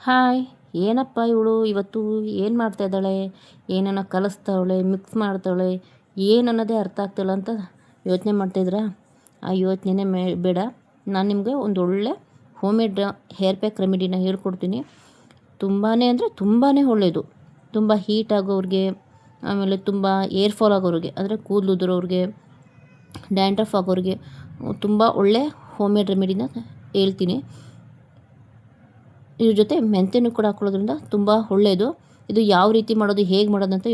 Hi, ಏನಪ್ಪ ಇವಳು? ಇವತ್ತು ಏನು ಮಾಡ್ತಾ ಇದ್ದಾಳೆ? ಏನನ್ನ ಕಲಿಸ್ತಾವಳೆ ಮಿಕ್ಸ್ ಮಾಡ್ತಾವಳೆ, ಏನನ್ನೋದೇ ಅರ್ಥ ಆಗ್ತಿಲ್ಲ ಅಂತ ಯೋಚನೆ ಮಾಡ್ತಾಯಿದ್ರಾ ಆ ಯೋಚನೆನೇ ಮೇ, ಬೇಡ. ನಾನು ನಿಮಗೆ ಒಂದು ಒಳ್ಳೆ ಹೋಮ್ ಹೇರ್ ಪ್ಯಾಕ್ ರೆಮಿಡಿನ ಹೇಳ್ಕೊಡ್ತೀನಿ. ತುಂಬಾ ಅಂದರೆ ತುಂಬಾ ಒಳ್ಳೆಯದು ತುಂಬ ಹೀಟ್ ಆಗೋರಿಗೆ ಆಮೇಲೆ ತುಂಬ ಏರ್ ಫಾಲ್ ಆಗೋರಿಗೆ ಅಂದರೆ ಕೂದಲು ಉದುರೋರಿಗೆ ಡ್ಯಾಂಡ್ರಫ್ ಆಗೋರಿಗೆ ತುಂಬ ಒಳ್ಳೆ ಹೋಮ್ ಮೇಡ್ ರೆಮಿಡಿನ ಹೇಳ್ತೀನಿ. ಇದ್ರ ಜೊತೆ ಮೆಂತ್ಯನೂ ಕೂಡ ಹಾಕೊಳ್ಳೋದ್ರಿಂದ ತುಂಬ ಒಳ್ಳೆಯದು ಇದು ಯಾವ ರೀತಿ ಮಾಡೋದು, ಹೇಗೆ ಮಾಡೋದು ಅಂತ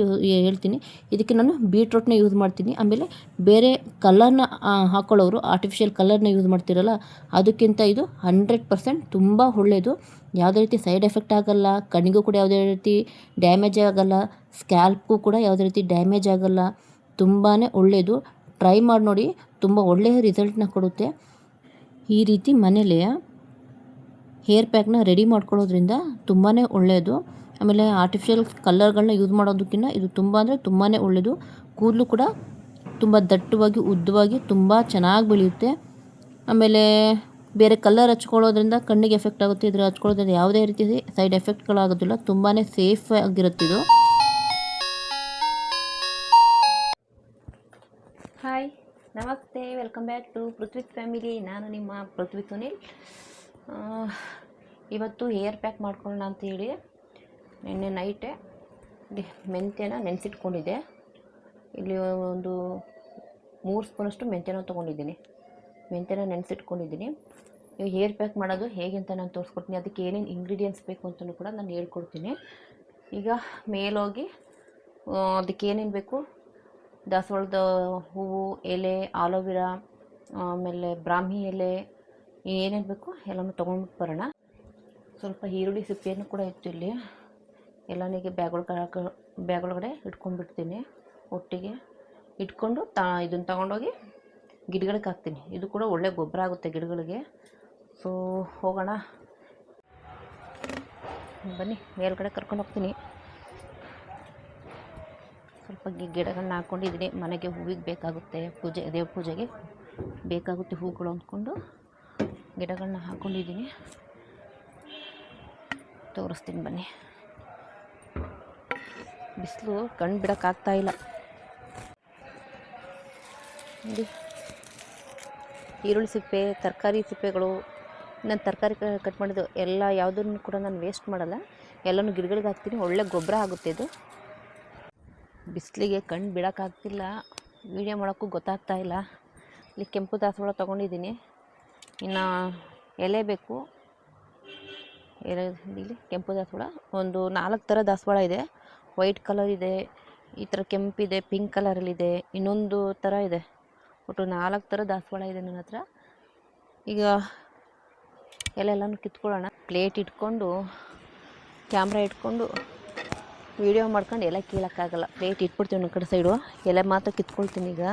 ಹೇಳ್ತೀನಿ. ಇದಕ್ಕೆ ನಾನು ಬೀಟ್ರೋಟ್ನ ಯೂಸ್ ಮಾಡ್ತೀನಿ. ಆಮೇಲೆ ಬೇರೆ ಕಲರ್ನ ಹಾಕ್ಕೊಳ್ಳೋರು ಆರ್ಟಿಫಿಷಿಯಲ್ ಕಲರ್ನ ಯೂಸ್ ಮಾಡ್ತಿರಲ್ಲ, ಅದಕ್ಕಿಂತ ಇದು ಹಂಡ್ರೆಡ್ ಪರ್ಸೆಂಟ್ ತುಂಬ ಒಳ್ಳೆಯದು ಯಾವುದೇ ರೀತಿ ಸೈಡ್ ಎಫೆಕ್ಟ್ ಆಗೋಲ್ಲ, ಕಣ್ಣಿಗೂ ಕೂಡ ಯಾವುದೇ ರೀತಿ ಡ್ಯಾಮೇಜ್ ಆಗೋಲ್ಲ, ಸ್ಕ್ಯಾಲ್ಪ್ಗೂ ಕೂಡ ಯಾವುದೇ ರೀತಿ ಡ್ಯಾಮೇಜ್ ಆಗೋಲ್ಲ ತುಂಬಾ ಒಳ್ಳೆಯದು ಟ್ರೈ ಮಾಡಿ ನೋಡಿ, ತುಂಬ ಒಳ್ಳೆಯ ರಿಸಲ್ಟ್ನ ಕೊಡುತ್ತೆ. ಈ ರೀತಿ ಮನೇಲಿ ಹೇರ್ ಪ್ಯಾಕ್ನ ರೆಡಿ ಮಾಡ್ಕೊಳ್ಳೋದ್ರಿಂದ ತುಂಬಾ ಒಳ್ಳೆಯದು ಆಮೇಲೆ ಆರ್ಟಿಫಿಷಿಯಲ್ ಕಲ್ಲರ್ಗಳನ್ನ ಯೂಸ್ ಮಾಡೋದಕ್ಕಿಂತ ಇದು ತುಂಬ ಅಂದರೆ ತುಂಬಾ ಒಳ್ಳೆಯದು ಕೂದಲು ಕೂಡ ತುಂಬ ದಟ್ಟವಾಗಿ, ಉದ್ದವಾಗಿ ತುಂಬ ಚೆನ್ನಾಗಿ ಬೆಳೆಯುತ್ತೆ. ಆಮೇಲೆ ಬೇರೆ ಕಲ್ಲರ್ ಹಚ್ಕೊಳ್ಳೋದ್ರಿಂದ ಕಣ್ಣಿಗೆ ಎಫೆಕ್ಟ್ ಆಗುತ್ತೆ. ಇದ್ರ ಹಚ್ಕೊಳ್ಳೋದ್ರಿಂದ ಯಾವುದೇ ರೀತಿ ಸೈಡ್ ಎಫೆಕ್ಟ್ಗಳಾಗೋದಿಲ್ಲ ತುಂಬಾ ಸೇಫ್ ಆಗಿರುತ್ತೆ ಇದು. ಹಾಯ್ ನಮಸ್ತೆ. Welcome back to Prithvi family ನಾನು ನಿಮ್ಮ ಪೃಥ್ವಿ ಸುನಿಲ್ ಇವತ್ತು ಹೇರ್ ಪ್ಯಾಕ್ ಮಾಡ್ಕೊಳ್ಳೋಣ ಅಂತೇಳಿ ನಿನ್ನೆ ನೈಟೇ ಮೆಂತ್ಯನ ನೆನೆಸಿಟ್ಕೊಂಡಿದ್ದೆ. ಇಲ್ಲಿ ಒಂದು ಮೂರು ಸ್ಪೂನಷ್ಟು ಮೆಂತ್ಯನ ತೊಗೊಂಡಿದ್ದೀನಿ. ಮೆಂತ್ಯನ ನೆನೆಸಿಟ್ಕೊಂಡಿದ್ದೀನಿ. ಈಗ ಹೇರ್ ಪ್ಯಾಕ್ ಮಾಡೋದು ಹೇಗೆ ಅಂತ ನಾನು ತೋರಿಸ್ಕೊಡ್ತೀನಿ. ಅದಕ್ಕೆ ಏನೇನು ಇಂಗ್ರೀಡಿಯೆಂಟ್ಸ್ ಬೇಕು ಅಂತಲೂ ಕೂಡ ನಾನು ಹೇಳ್ಕೊಡ್ತೀನಿ. ಈಗ ಮೇಲೋಗಿ ಅದಕ್ಕೆ ಏನೇನು ಬೇಕು? ದಾಸವಾಳದ ಹೂವು, ಎಲೆ, ಆಲೋವೆರಾ, ಆಮೇಲೆ ಬ್ರಾಹ್ಮಿ ಎಲೆ ಏನೇನು ಬೇಕು ಎಲ್ಲನೂ ತೊಗೊಂಡ್ಬಿಟ್ಟು ಬರೋಣ. ಸ್ವಲ್ಪ ಈರುಳ್ಳಿ ಸಿಪ್ಪೆಯನ್ನು ಕೂಡ ಇತ್ತು ಇಲ್ಲಿ. ಎಲ್ಲನಿಗೆ ಬ್ಯಾಗೊಳಗೆ ಬ್ಯಾಗ್ ಒಳಗಡೆ ಇಟ್ಕೊಂಡ್ಬಿಡ್ತೀನಿ. ಒಟ್ಟಿಗೆ ಇಟ್ಕೊಂಡು ತಾ ಇದನ್ನು ತಗೊಂಡೋಗಿ ಗಿಡಗಳಿಗೆ ಹಾಕ್ತೀನಿ. ಇದು ಕೂಡ ಒಳ್ಳೆ ಗೊಬ್ಬರ ಆಗುತ್ತೆ ಗಿಡಗಳಿಗೆ. ಸೊ, ಹೋಗೋಣ. ಬನ್ನಿ, ಮೇಲ್ಗಡೆ ಕರ್ಕೊಂಡು ಹೋಗ್ತೀನಿ. ಸ್ವಲ್ಪ ಗಿಡಗಳನ್ನ ಹಾಕ್ಕೊಂಡಿದ್ದೀನಿ ಮನೆಗೆ ಹೂವಿಗೆ ಬೇಕಾಗುತ್ತೆ. ಪೂಜೆ, ದೇವ್ರ ಪೂಜೆಗೆ ಬೇಕಾಗುತ್ತೆ ಹೂಗಳು ಅಂದ್ಕೊಂಡು. ಗಿಡಗಳನ್ನ ಹಾಕ್ಕೊಂಡಿದ್ದೀನಿ ತೋರಿಸ್ತೀನಿ ಬನ್ನಿ. ಬಿಸಿಲು ಕಣ್ಣು ಬಿಡೋಕ್ಕಾಗ್ತಾ ಇಲ್ಲ. ನೋಡಿ. ಈರುಳ್ಳಿ ಸಿಪ್ಪೆ, ತರಕಾರಿ ಸಿಪ್ಪೆಗಳು, ನಾನು ತರಕಾರಿ ಕಟ್ ಮಾಡಿದ್ದು ಎಲ್ಲ ಯಾವುದನ್ನು ಕೂಡ ನಾನು ವೇಸ್ಟ್ ಮಾಡಲ್ಲ. ಎಲ್ಲನೂ ಗಿಡಗಳಿಗೆ ಹಾಕ್ತೀನಿ. ಒಳ್ಳೆ ಗೊಬ್ಬರ ಆಗುತ್ತೆ ಇದು. ಬಿಸಿಲಿಗೆ ಕಣ್ಣು ಬಿಡೋಕ್ಕಾಗ್ತಿಲ್ಲ ವೀಡಿಯೋ ಮಾಡೋಕ್ಕೂ ಗೊತ್ತಾಗ್ತಾ ಇಲ್ಲ. ಇಲ್ಲಿ ಕೆಂಪು ದಾಸವಾಳ ತೊಗೊಂಡಿದ್ದೀನಿ. ಇನ್ನು ಎಲೆ ಬೇಕು. ಎಲೆ ಕೆಂಪು ದಾಸವಾಳ. ಒಂದು ನಾಲ್ಕು ಥರ ದಾಸವಾಳ ಇದೆ. ವೈಟ್ ಕಲರ್ ಇದೆ, ಈ ಥರ ಕೆಂಪಿದೆ ಪಿಂಕ್ ಕಲರಲ್ಲಿದೆ ಇನ್ನೊಂದು ಥರ ಇದೆ. ಒಟ್ಟು ನಾಲ್ಕು ಥರ ದಾಸವಾಳ ಇದೆ ನನ್ನ ಹತ್ರ. ಈಗ ಎಲೆ ಎಲ್ಲನೂ ಕಿತ್ಕೊಳ್ಳೋಣ. ಪ್ಲೇಟ್ ಇಟ್ಕೊಂಡು, ಕ್ಯಾಮ್ರಾ ಇಟ್ಕೊಂಡು, ವೀಡಿಯೋ ಮಾಡ್ಕೊಂಡು ಎಲೆ ಕೀಳೋಕ್ಕಾಗಲ್ಲ. ಪ್ಲೇಟ್ ಇಟ್ಬಿಡ್ತೀವಿ ನನ್ನ ಕಡೆ ಸೈಡು. ಎಲೆ ಮಾತ್ರ ಕಿತ್ಕೊಳ್ತೀನಿ ಈಗ.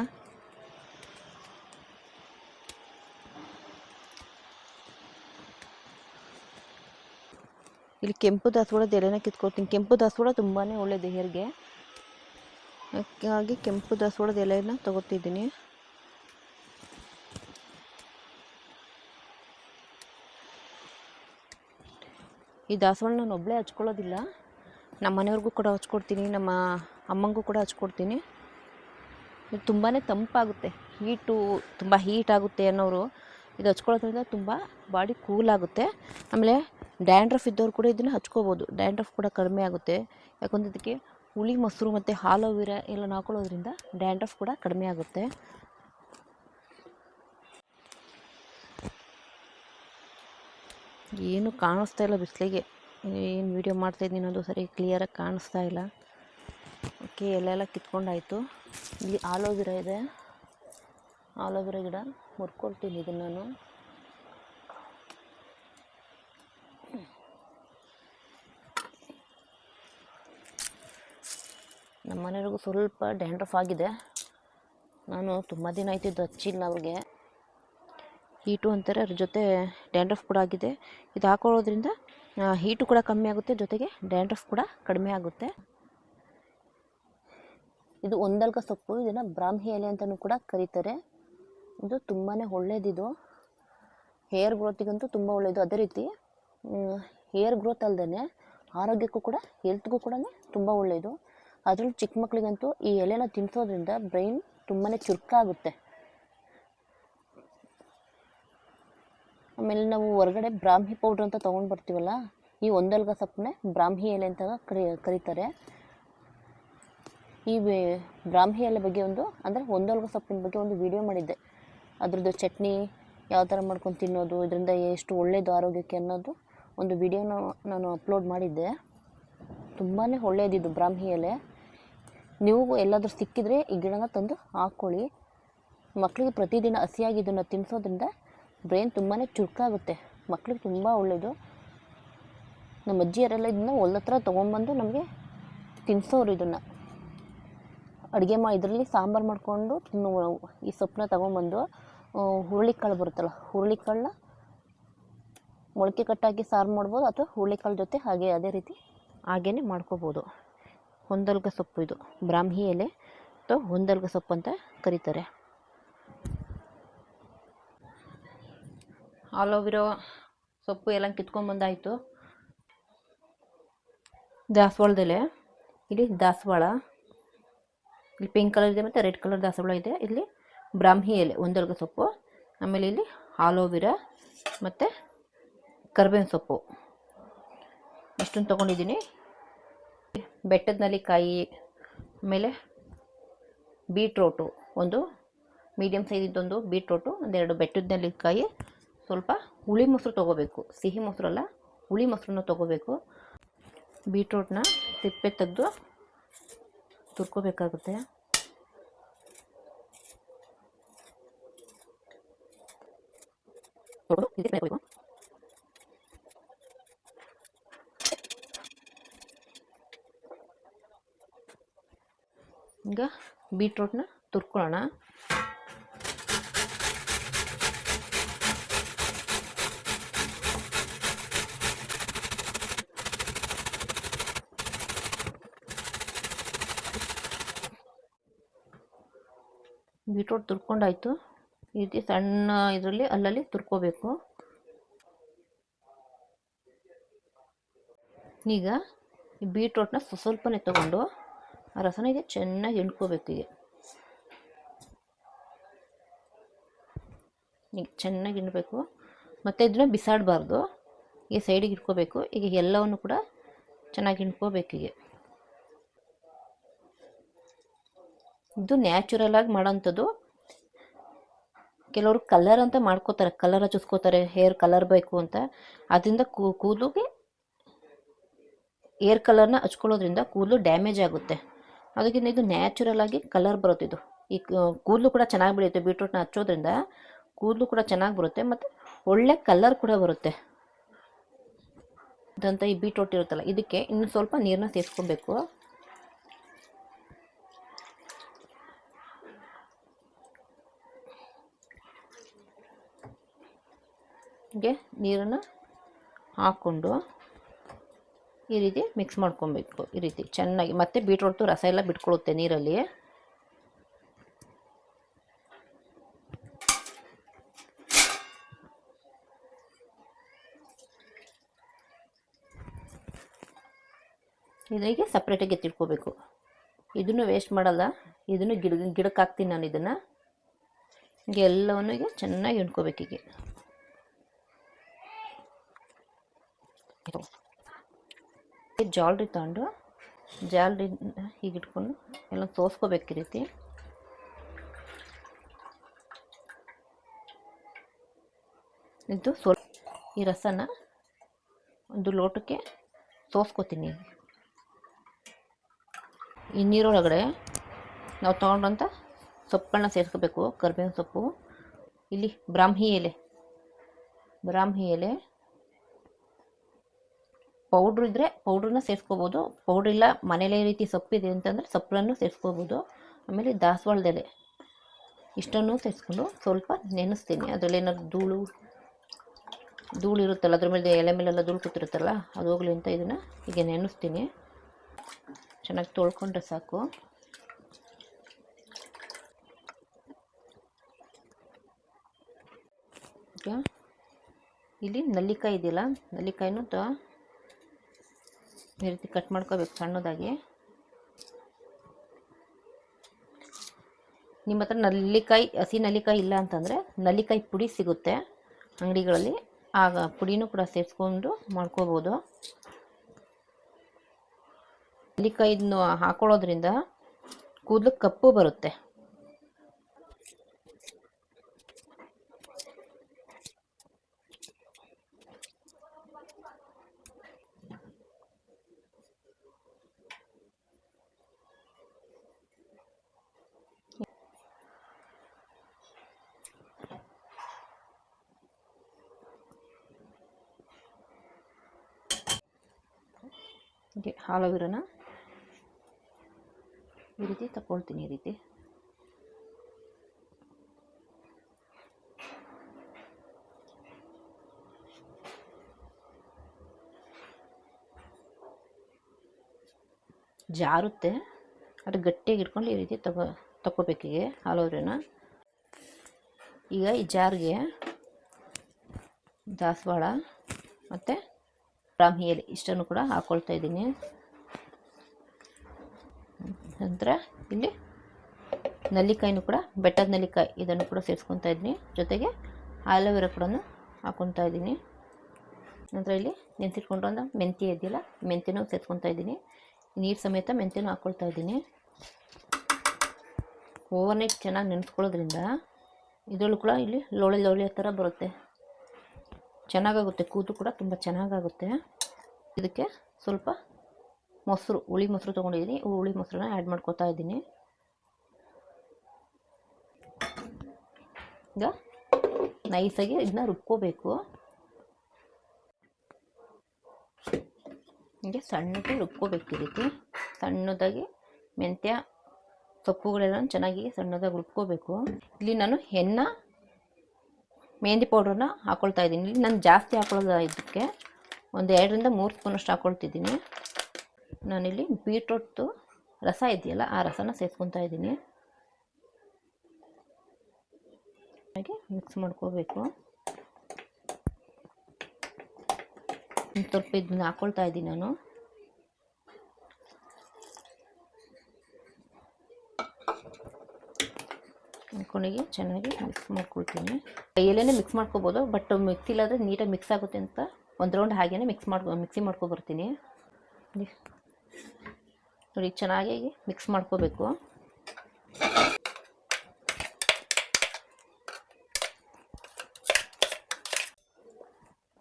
ಇಲ್ಲಿ ಕೆಂಪು ದಾಸವಾಳದ ಎಲೆನ ಕಿತ್ಕೊಳ್ತೀನಿ. ಕೆಂಪು ದಾಸವಾಳ ತುಂಬಾ ಒಳ್ಳೆಯದು ದೇಹರಿಗೆ. ಹಾಗಾಗಿ ಕೆಂಪು ದಾಸವಾಳದ ಎಲೆಯನ್ನು ತಗೋತಿದ್ದೀನಿ. ಈ ದಾಸವಾಳ ನಾನು ಒಬ್ಬಳೇ ಹಚ್ಕೊಳ್ಳೋದಿಲ್ಲ. ನಮ್ಮ ಮನೆಯವ್ರಿಗೂ ಕೂಡ ಹಚ್ಕೊಡ್ತೀನಿ, ನಮ್ಮ ಅಮ್ಮಂಗೂ ಕೂಡ ಹಚ್ಕೊಡ್ತೀನಿ. ಇದು ತುಂಬಾ ತಂಪಾಗುತ್ತೆ. ಹೀಟು ತುಂಬ ಹೀಟ್ ಆಗುತ್ತೆ ಅನ್ನೋರು ಇದು ಹಚ್ಕೊಳ್ಳೋದ್ರಿಂದ ತುಂಬ ಬಾಡಿ ಕೂಲ್ ಆಗುತ್ತೆ. ಆಮೇಲೆ ಡ್ಯಾಂಡ್ರಫ್ ಇದ್ದವ್ರು ಕೂಡ ಇದನ್ನು ಹಚ್ಕೋಬೋದು. ಡ್ಯಾಂಡ್ರಫ್ ಕೂಡ ಕಡಿಮೆ ಆಗುತ್ತೆ. ಯಾಕಂದ್ರೆ ಇದಕ್ಕೆ ಹುಳಿ, ಮೊಸರು ಮತ್ತು ಹಾಲೋವಿರ ಎಲ್ಲ ಹಾಕೊಳ್ಳೋದ್ರಿಂದ ಡ್ಯಾಂಡ್ರಫ್ ಕೂಡ ಕಡಿಮೆ ಆಗುತ್ತೆ. ಏನು ಕಾಣಿಸ್ತಾ ಇಲ್ಲ ಬಿಸಿಲಿಗೆ. ಏನು ವೀಡಿಯೋ ಮಾಡ್ತಾಯಿದ್ದೀನಿ ಅದು ಸರಿ ಕ್ಲಿಯರಾಗಿ ಕಾಣಿಸ್ತಾ ಇಲ್ಲ. ಓಕೆ ಎಲ್ಲೆಲ್ಲ ಕಿತ್ಕೊಂಡಾಯಿತು. ಇಲ್ಲಿ ಆಲೋವಿರ ಇದೆ. ಆಲೋವಿರ ಗಿಡ ಮುರ್ಕೊಳ್ತೀನಿ ಇದನ್ನು ನಾನು. ನಮ್ಮ ಮನೆಯವ್ರಿಗೂ ಸ್ವಲ್ಪ ಡ್ಯಾಂಡ್ರಫ್ ಆಗಿದೆ. ನಾನು ತುಂಬ ದಿನ ಆಯ್ತಿದ್ದು ಹಚ್ಚಿಲ್ಲ ಅವ್ರಿಗೆ. ಹೀಟು ಅಂತಾರೆ, ಅದ್ರ ಜೊತೆ ಡ್ಯಾಂಡ್ರಫ್ ಕೂಡ ಆಗಿದೆ. ಇದು ಹಾಕೊಳ್ಳೋದ್ರಿಂದ ಹೀಟು ಕೂಡ ಕಮ್ಮಿ ಆಗುತ್ತೆ, ಜೊತೆಗೆ ಡ್ಯಾಂಡ್ರಫ್ ಕೂಡ ಕಡಿಮೆ ಆಗುತ್ತೆ. ಇದು ಒಂದಲ್ಗ ಸೊಪ್ಪು, ಇದನ್ನು ಬ್ರಾಹ್ಮಿ ಎಲೆ ಅಂತಲೂ ಕೂಡ ಕರೀತಾರೆ. ಇದು ತುಂಬಾ ಒಳ್ಳೇದಿದು. ಹೇರ್ ಗ್ರೋತಿಗಂತೂ ತುಂಬ ಒಳ್ಳೆಯದು ಅದೇ ರೀತಿ ಹೇರ್ ಗ್ರೋತ್ ಅಲ್ಲದೆ ಆರೋಗ್ಯಕ್ಕೂ ಕೂಡ, ಹೆಲ್ತ್ಗೂ ಕೂಡ ತುಂಬ ಒಳ್ಳೆಯದು ಅದರಲ್ಲೂ ಚಿಕ್ಕ ಮಕ್ಕಳಿಗಂತೂ ಈ ಎಲೆನ ತಿನ್ನಿಸೋದ್ರಿಂದ ಬ್ರೈನ್ ತುಂಬಾ ಚುರುಕಾಗುತ್ತೆ. ಆಮೇಲೆ ನಾವು ಹೊರಗಡೆ ಬ್ರಾಹ್ಮಿ ಪೌಡ್ರ್ ಅಂತ ತೊಗೊಂಡು ಬರ್ತೀವಲ್ಲ, ಈ ಒಂದಲ್ಗ ಸೊಪ್ಪನ್ನೇ ಬ್ರಾಹ್ಮಿ ಎಲೆ ಅಂತ ಕರಿ, ಕರೀತಾರೆ. ಈ ಬ್ರಾಹ್ಮಿ ಎಲೆ ಬಗ್ಗೆ ಒಂದು, ಅಂದರೆ ಒಂದೊಲ್ಗ ಸೊಪ್ಪಿನ ಬಗ್ಗೆ ಒಂದು ವಿಡಿಯೋ ಮಾಡಿದ್ದೆ. ಅದ್ರದ್ದು ಚಟ್ನಿ, ಯಾವ ಥರ ಮಾಡ್ಕೊಂಡು ತಿನ್ನೋದು, ಇದರಿಂದ ಎಷ್ಟು ಒಳ್ಳೆಯದು ಆರೋಗ್ಯಕ್ಕೆ ಅನ್ನೋದು ಒಂದು ವಿಡಿಯೋನ ನಾನು ಅಪ್ಲೋಡ್ ಮಾಡಿದ್ದೆ. ತುಂಬಾ ಒಳ್ಳೆಯದಿದ್ದು ಬ್ರಾಹ್ಮಿ ಎಲೆ. ನೀವು ಎಲ್ಲಾದರೂ ಸಿಕ್ಕಿದರೆ ಈ ಗಿಡನ ತಂದು ಹಾಕ್ಕೊಳ್ಳಿ ಮಕ್ಕಳಿಗೆ ಪ್ರತಿದಿನ ಹಸಿಯಾಗಿ ಇದನ್ನು ತಿನ್ನಿಸೋದ್ರಿಂದ ಬ್ರೈನ್ ತುಂಬಾ ಚುರುಕಾಗುತ್ತೆ. ಮಕ್ಳಿಗೆ ತುಂಬ ಒಳ್ಳೆಯದು ನಮ್ಮ ಅಜ್ಜಿಯರೆಲ್ಲ ಇದನ್ನ ಒಳ್ಳತ್ರ ತೊಗೊಂಬಂದು ನಮಗೆ ತಿನ್ನಿಸೋರು ಇದನ್ನು. ಅಡುಗೆ ಮಾ, ಇದರಲ್ಲಿ ಸಾಂಬಾರು ಮಾಡಿಕೊಂಡು ಈ ಸೊಪ್ಪನ್ನ ತೊಗೊಂಬಂದು ಹುರುಳಿಕಾಳು ಬರುತ್ತಲ್ಲ, ಹುರುಳಿಕಾಳನ್ನ ಮೊಳಕೆ ಕಟ್ಟಾಕಿ ಸಾರು ಮಾಡ್ಬೋದು ಅಥವಾ ಹುರುಳಿಕಾಳು ಜೊತೆ ಹಾಗೆ ಅದೇ ರೀತಿ ಹಾಗೇ ಮಾಡ್ಕೋಬೋದು. ಹೊಂದಲ್ಗ ಸೊಪ್ಪು ಇದು. ಬ್ರಾಹ್ಮಿ ಎಲೆ ಅಥವಾ ಹೊಂದಲ್ಗ ಸೊಪ್ಪು ಅಂತ ಕರೀತಾರೆ. ಆಲೋವಿರೋ ಸೊಪ್ಪು ಎಲ್ಲ ಕಿತ್ಕೊಂಬಂದಾಯಿತು ದಾಸವಾಳದೆಲೆ. ಇಲ್ಲಿ ದಾಸವಾಳ. ಇಲ್ಲಿ ಪಿಂಕ್ ಕಲರ್ ಇದೆ ಮತ್ತು ರೆಡ್ ಕಲರ್ ದಾಸವಾಳ ಇದೆ. ಇಲ್ಲಿ ಬ್ರಾಹ್ಮಿ ಎಲೆ ಒಂದಲ್ಗ ಸೊಪ್ಪು. ಆಮೇಲೆ ಇಲ್ಲಿ ಆಲೋವಿರಾ ಮತ್ತು ಕರ್ಬೇವಿನ ಸೊಪ್ಪು. ಅಷ್ಟನ್ನು ತೊಗೊಂಡಿದ್ದೀನಿ. ಬೆಟ್ಟದ ನಲ್ಲಿಕಾಯಿ ಆಮೇಲೆ ಬೀಟ್ರೋಟು, ಒಂದು ಮೀಡಿಯಮ್ ಸೈಜಿದ್ದೊಂದು ಬೀಟ್ರೋಟು, ಒಂದೆರಡು ಬೆಟ್ಟದ ನೆಲ್ಲಿಕಾಯಿ ಸ್ವಲ್ಪ ಹುಳಿ ಮೊಸರು ತೊಗೋಬೇಕು, ಸಿಹಿ ಮೊಸರಲ್ಲ ಹುಳಿ ಮೊಸರನ್ನ ತೊಗೋಬೇಕು. ಬೀಟ್ರೋಟ್ನ ಸಿಪ್ಪೆ ತೆಗೆದು ತುರ್ಕೋಬೇಕಾಗುತ್ತೆ. ಈಗ ಬೀಟ್ರೋಟ್ನ ತುರ್ಕೊಳ್ಳೋಣ. ಬೀಟ್ರೋಟ್ ತುರ್ಕೊಂಡಾಯಿತು. ಈ ರೀತಿ ಸಣ್ಣ ಇದರಲ್ಲಿ ಅಲ್ಲಲ್ಲಿ ತುರ್ಕೋಬೇಕು. ಈಗ ಬೀಟ್ರೋಟ್ನ ಸ್ವಲ್ಪ ಸ್ವಲ್ಪನೇ ತಗೊಂಡು ಆ ರಸನ ಚೆನ್ನಾಗಿ ಹಿಂಡ್ಕೋಬೇಕು ಹೀಗೆ ಈಗ ಚೆನ್ನಾಗಿ ಹಿಂಡಬೇಕು ಮತ್ತು ಇದನ್ನ ಬಿಸಾಡಬಾರ್ದು ಈಗ ಸೈಡಿಗೆ ಇಟ್ಕೋಬೇಕು ಈಗ ಎಲ್ಲವನ್ನು ಕೂಡ ಚೆನ್ನಾಗಿ ಹಿಂಡ್ಕೋಬೇಕು ಹೀಗೆ ಇದು ನ್ಯಾಚುರಲ್ ಆಗಿ ಮಾಡೋಂಥದ್ದು ಕೆಲವರು ಕಲರ್ ಅಂತ ಮಾಡ್ಕೋತಾರೆ ಕಲರ್ ಹಚ್ಚಿಸ್ಕೋತಾರೆ ಹೇರ್ ಕಲರ್ ಬೇಕು ಅಂತ ಅದರಿಂದ ಕೂದಲಿಗೆ ಏರ್ ಕಲರ್ನ ಹಚ್ಕೊಳ್ಳೋದ್ರಿಂದ ಕೂದಲು ಡ್ಯಾಮೇಜ್ ಆಗುತ್ತೆ ಅದಕ್ಕಿಂತ ಇದು ನ್ಯಾಚುರಲ್ ಆಗಿ ಕಲರ್ ಇದು. ಈ ಕೂದಲು ಕೂಡ ಚೆನ್ನಾಗಿ ಬೆಳೆಯುತ್ತೆ. ಬೀಟ್ರೂಟ್ನ ಹಚ್ಚೋದ್ರಿಂದ ಕೂದಲು ಕೂಡ ಚೆನ್ನಾಗಿ ಬರುತ್ತೆ ಮತ್ತು ಒಳ್ಳೆ ಕಲರ್ ಕೂಡ ಬರುತ್ತೆ. ಇದಂತ ಈ ಬೀಟ್ರೂಟ್ ಇರುತ್ತಲ್ಲ, ಇದಕ್ಕೆ ಇನ್ನು ಸ್ವಲ್ಪ ನೀರನ್ನ ಸೇರಿಸ್ಕೊಬೇಕು ಹೀಗೆ ನೀರನ್ನು ಹಾಕ್ಕೊಂಡು ಈ ರೀತಿ ಮಿಕ್ಸ್ ಮಾಡ್ಕೊಬೇಕು. ಈ ರೀತಿ ಚೆನ್ನಾಗಿ ಮತ್ತೆ ಬೀಟ್ರೋಟು ರಸ ಎಲ್ಲ ಬಿಟ್ಕೊಳ್ಳುತ್ತೆ ನೀರಲ್ಲಿ. ಇದಕ್ಕೆ ಸಪ್ರೇಟಾಗಿ ಎತ್ತಿಟ್ಕೋಬೇಕು. ಇದನ್ನು ವೇಸ್ಟ್ ಮಾಡಲ್ಲ. ಇದನ್ನು ಗಿಡ ಗಿಡಕ್ಕೆ ಹಾಕ್ತೀನಿ ನಾನು ಇದನ್ನು. ಹೀಗೆ ಎಲ್ಲವನ್ನು ಈಗ ಚೆನ್ನಾಗಿ ಹಿಂಡ್ಕೋಬೇಕೀಗ ಜಾಲ್ರಿ ತಗೊಂಡು, ಜಾಲ್ರಿ ಹೀಗೆ ಇಟ್ಕೊಂಡು ಎಲ್ಲ ಸೋಸ್ಕೋಬೇಕು ಈ ರೀತಿ. ಇದು ಸ್ವಲ್ಪ ಈ ರಸನ ಒಂದು ಲೋಟಕ್ಕೆ ಸೋಸ್ಕೋತೀನಿ. ಈ ನೀರೊಳಗಡೆ ನಾವು ತೊಗೊಂಡಂಥ ಸೊಪ್ಪುಗಳನ್ನ ಸೇರಿಸ್ಕೋಬೇಕು, ಕರ್ಬೇವಿನ ಸೊಪ್ಪು. ಇಲ್ಲಿ ಬ್ರಾಹ್ಮಿ ಎಲೆ ಬ್ರಾಹ್ಮಿ ಎಲೆ. ಪೌಡ್ರ್ ಇದ್ದರೆ ಪೌಡ್ರನ್ನ ಸೇರಿಸ್ಕೋಬೋದು. ಪೌಡ್ರ್ ಇಲ್ಲ, ಮನೇಲೆ ಈ ರೀತಿ ಸೊಪ್ಪಿದೆ ಅಂತಂದರೆ ಸೊಪ್ಪನ್ನು ಸೇರಿಸ್ಕೋಬೋದು. ಆಮೇಲೆ ದಾಸವಾಳದೆಲೆ ಇಷ್ಟನ್ನು ಸೇರಿಸ್ಕೊಂಡು ಸ್ವಲ್ಪ ನೆನೆಸ್ತೀನಿ. ಅದರಲ್ಲಿ ಏನಾದ್ರು ಧೂಳು ಧೂಳು ಇರುತ್ತಲ್ಲ, ಅದ್ರ ಮೇಲೆ ಎಲೆ ಮೇಲೆಲ್ಲ ಧೂಳು ಕೂತಿರುತ್ತಲ್ಲ, ಅದು ಹೋಗಲಿ ಅಂತ ಇದನ್ನು ಹೀಗೆ ನೆನೆಸ್ತೀನಿ. ಚೆನ್ನಾಗಿ ತೊಳ್ಕೊಂಡ್ರೆ ಸಾಕು. ಈಗ ಇಲ್ಲಿ ನಲ್ಲಿಕಾಯಿ ಇದೆಯಲ್ಲ, ನಲ್ಲಿಕಾಯಿನೂ ತ ಈ ರೀತಿ ಕಟ್ ಮಾಡ್ಕೋಬೇಕು ಸಣ್ಣದಾಗಿ. ನಿಮ್ಮ ಹತ್ರ ನಲ್ಲಿಕಾಯಿ, ಹಸಿ ನಲ್ಲಿಕಾಯಿ ಇಲ್ಲ ಅಂತಂದರೆ ನಲ್ಲಿಕಾಯಿ ಪುಡಿ ಸಿಗುತ್ತೆ ಅಂಗಡಿಗಳಲ್ಲಿ. ಆಗ ಪುಡಿನೂ ಕೂಡ ಸೇರಿಸ್ಕೊಂಡು ಮಾಡ್ಕೋಬೋದು. ನಲ್ಲಿಕಾಯಿನ ಹಾಕೊಳ್ಳೋದ್ರಿಂದ ಕೂದಲು ಕಪ್ಪು ಬರುತ್ತೆ. ಹೀಗೆ ಈ ರೀತಿ ತಗೊಳ್ತೀನಿ ಈ ರೀತಿ. ಜಾರುತ್ತೆ. ಅದು ಗಟ್ಟಿಯಾಗಿ ಇಟ್ಕೊಂಡು ಈ ರೀತಿ ತಗೋ ತಗೋಬೇಕೀಗೆ ಆಲೋವೆರಾನ ಈಗ ಈ ಜಾರಿಗೆ ದಾಸವಾಳ ಮತ್ತು ಬ್ರಾಹ್ಮಿ ಎಲೆ ಇಷ್ಟನ್ನು ಕೂಡ ಹಾಕ್ಕೊಳ್ತಾ ಇದ್ದೀನಿ. ನಂತರ ಇಲ್ಲಿ ನಲ್ಲಿಕಾಯಿನೂ ಕೂಡ, ಬೆಟ್ಟದ ನಲ್ಲಿಕಾಯಿ ಇದನ್ನು ಕೂಡ ಸೇರಿಸ್ಕೊತಾ ಇದ್ದೀನಿ. ಜೊತೆಗೆ ಆಲೋವೆರಾ ಕೂಡ ಹಾಕ್ಕೊತಾ ಇದ್ದೀನಿ. ನಂತರ ಇಲ್ಲಿ ನೆನೆಸಿಟ್ಕೊಂಡು ಒಂದು ಮೆಂತ್ಯ ಇದೆಯಲ್ಲ, ಮೆಂತ್ಯನೂ ಸೇರಿಸ್ಕೊತಾ ಇದ್ದೀನಿ. ನೀರು ಸಮೇತ ಮೆಂತ್ಯನೂ ಹಾಕ್ಕೊಳ್ತಾ ಇದ್ದೀನಿ. ಓವರ್ನೈಟ್ ಚೆನ್ನಾಗಿ ನೆನೆಸ್ಕೊಳ್ಳೋದ್ರಿಂದ ಇದರಲ್ಲೂ ಕೂಡ ಇಲ್ಲಿ ಲೋಳೆ ಲೋಳೆ ಥರ ಬರುತ್ತೆ. ಚೆನ್ನಾಗಾಗುತ್ತೆ, ಕೂತು ಕೂಡ ತುಂಬ ಚೆನ್ನಾಗಾಗುತ್ತೆ. ಇದಕ್ಕೆ ಸ್ವಲ್ಪ ಮೊಸರು, ಹುಳಿ ಮೊಸರು ತೊಗೊಂಡಿದ್ದೀನಿ. ಹುಳಿ ಮೊಸರನ್ನ ಆ್ಯಡ್ ಮಾಡ್ಕೊತಾ ಇದ್ದೀನಿ. ಈಗ ನೈಸಾಗಿ ಇದನ್ನ ರುಬ್ಕೋಬೇಕು. ಹೀಗೆ ಸಣ್ಣಕ್ಕೆ ರುಬ್ಕೋಬೇಕು ಈ ರೀತಿ. ಸಣ್ಣದಾಗಿ ಮೆಂತ್ಯ ಸೊಪ್ಪುಗಳೆಲ್ಲ ಚೆನ್ನಾಗಿ ಸಣ್ಣದಾಗಿ ರುಬ್ಕೋಬೇಕು. ಇಲ್ಲಿ ನಾನು ಹೆನ್ನ ಮೆಹಂದಿ ಪೌಡ್ರನ್ನ ಹಾಕ್ಕೊಳ್ತಾ ಇದ್ದೀನಿ. ಇಲ್ಲಿ ನಾನು ಜಾಸ್ತಿ ಹಾಕೊಳ್ಳೋದು ಇದಕ್ಕೆ. ಒಂದು ಎರಡರಿಂದ ಮೂರು ಸ್ಪೂನಷ್ಟು ಹಾಕ್ಕೊಳ್ತಿದ್ದೀನಿ ನಾನಿಲ್ಲಿ ಬೀಟ್ರೂಟ್ದು ರಸ ಇದೆಯಲ್ಲ, ಆ ರಸನ ಸೇರಿಸ್ಕೊತಾ ಇದ್ದೀನಿ. ಹಾಗೆ ಮಿಕ್ಸ್ ಮಾಡ್ಕೋಬೇಕು. ಸ್ವಲ್ಪ ಇದನ್ನ ಹಾಕ್ಕೊಳ್ತಾ ಇದ್ದೀನಿ ನಾನು. ಕೊನೆಗೆ ಚೆನ್ನಾಗಿ ಮಿಕ್ಸ್ ಮಾಡ್ಕೊಳ್ತೀನಿ. ಕೈಯಲ್ಲೇ ಮಿಕ್ಸ್ ಮಾಡ್ಕೋಬೋದು, ಬಟ್ ಮಿಕ್ಸಿಲಾದರೆ ನೀಟಾಗಿ ಮಿಕ್ಸ್ ಆಗುತ್ತೆ ಅಂತ ಒಂದು ರೌಂಡ್ ಹಾಗೇ ಮಿಕ್ಸ್ ಮಾಡ್ಕೊ, ಮಿಕ್ಸಿ ಮಾಡ್ಕೊಬರ್ತೀನಿ. ನೋಡಿ, ಚೆನ್ನಾಗಿ ಮಿಕ್ಸ್ ಮಾಡ್ಕೋಬೇಕು.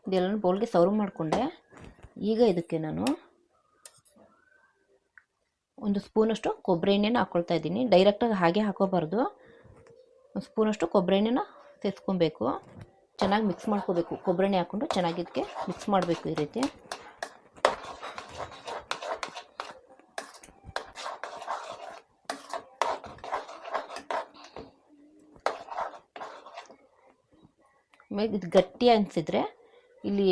ಇದೆಲ್ಲ ಬೌಲ್ಗೆ ಸರ್ವ್ ಮಾಡಿಕೊಂಡೆ. ಈಗ ಇದಕ್ಕೆ ನಾನು ಒಂದು ಸ್ಪೂನಷ್ಟು ಕೊಬ್ಬರಿ ಎಣ್ಣೆನ ಹಾಕ್ಕೊಳ್ತಾ ಇದ್ದೀನಿ. ಡೈರೆಕ್ಟಾಗಿ ಹಾಗೆ ಹಾಕೋಬಾರ್ದು. ಒಂದು ಸ್ಪೂನಷ್ಟು ಕೊಬ್ಬರಿ ಎಣ್ಣೆನ ಸೇರಿಸ್ಕೊಬೇಕು ಚೆನ್ನಾಗಿ ಮಿಕ್ಸ್ ಮಾಡ್ಕೋಬೇಕು. ಕೊಬ್ಬರಿ ಎಣ್ಣೆ ಹಾಕ್ಕೊಂಡು ಚೆನ್ನಾಗಿ ಇದಕ್ಕೆ ಮಿಕ್ಸ್ ಮಾಡಬೇಕು ಈ ರೀತಿ. ಆಮೇಲೆ ಇದು ಗಟ್ಟಿ ಅನಿಸಿದ್ರೆ ಇಲ್ಲಿ